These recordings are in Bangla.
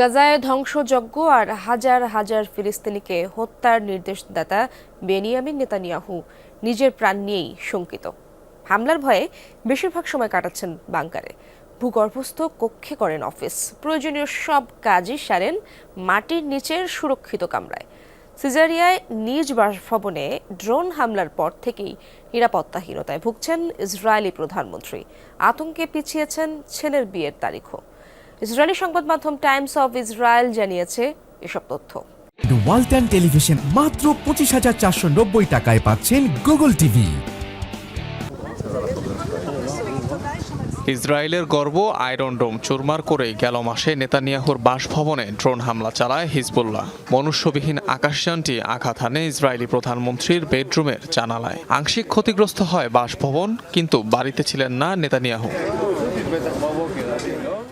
গাজায় ধ্বংসযজ্ঞ আর হাজার হাজার ফিলিস্তিনিকে হত্যার নির্দেশদাতা বেনিয়ামিন নেতানিয়াহু নিজের প্রাণ নিয়েই শঙ্কিত। হামলার ভয়ে বেশিরভাগ সময় কাটাচ্ছেন বাংকারে। ভূগর্ভস্থ কক্ষে করেন অফিস। প্রয়োজনীয় সব কাজই সারেন মাটির নিচের সুরক্ষিত কামরায়। সিজারিয়ায় নিজ বাসভবনে ড্রোন হামলার পর থেকেই নিরাপত্তাহীনতায় ভুগছেন ইসরায়েলি প্রধানমন্ত্রী। আতঙ্কে পিছিয়েছেন ছেলের বিয়ের তারিখও। ইসরায়েলি সংবাদ মাধ্যম টাইমস অফ ইসরায়েল জানিয়েছে এসব তথ্য। ওয়ালটন টেলিভিশন মাত্র পঁচিশ হাজার চারশো নব্বই টাকায় পাচ্ছেন গুগল টিভি। ইসরায়েলের গর্ব আয়রন ডোম চুরমার করে গেল মাসে নেতানিয়াহুর বাসভবনে ড্রোন হামলা চালায় হিজবুল্লাহ। মনুষ্যবিহীন আকাশযানটি আঘাত হানে ইসরায়েলি প্রধানমন্ত্রীর বেডরুমের জানালায়। আংশিক ক্ষতিগ্রস্ত হয় বাসভবন কিন্তু বাড়িতে ছিলেন না নেতানিয়াহু।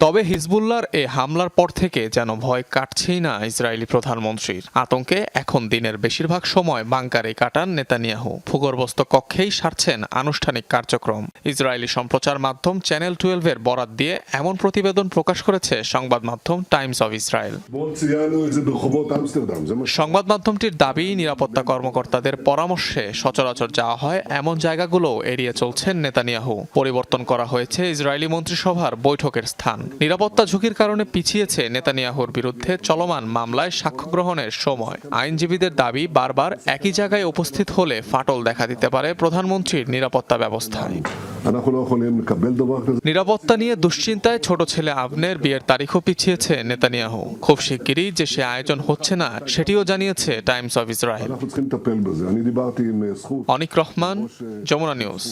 তবে হিজবুল্লার এ হামলার পর থেকে যেন ভয় কাটছেই না ইসরায়েলি প্রধানমন্ত্রীর। আতঙ্কে এখন দিনের বেশিরভাগ সময় বাংকারে কাটান নেতানিয়াহু। ভূগর্ভস্থ কক্ষেই সারছেন আনুষ্ঠানিক কার্যক্রম। ইসরায়েলি সম্প্রচার মাধ্যম চ্যানেল টুয়েলভের বরাত দিয়ে এমন প্রতিবেদন প্রকাশ করেছে সংবাদ মাধ্যম টাইমস অব ইসরায়েল। সংবাদ মাধ্যমটির দাবি, নিরাপত্তা কর্মকর্তাদের পরামর্শে সচরাচর যাওয়া হয় এমন জায়গাগুলো এড়িয়ে চলছেন নেতানিয়াহু। পরিবর্তন করা হয়েছে ইসরায়েলি মন্ত্রিসভার বৈঠক। বৈঠকের স্থান। নিরাপত্তা ঝুঁকির কারণে পিছিয়েছে নেতানিয়াহুর বিরুদ্ধে চলমান মামলায় সাক্ষ্য গ্রহণের সময়। আইনজীবীদের দাবি, বারবার একই জায়গায় উপস্থিত হলে ফাটল দেখা দিতে পারে প্রধানমন্ত্রীর নিরাপত্তা ব্যবস্থায়। নিরাপত্তা নিয়ে দুশ্চিন্তায় ছোট ছেলে আবনের বিয়ের তারিখও পিছিয়েছে নেতানিয়াহু। খুব শিগগিরই যে সে আয়োজন হচ্ছে না, সেটিও জানিয়েছে Times of Israel. Anik Rahman, Jamuna news.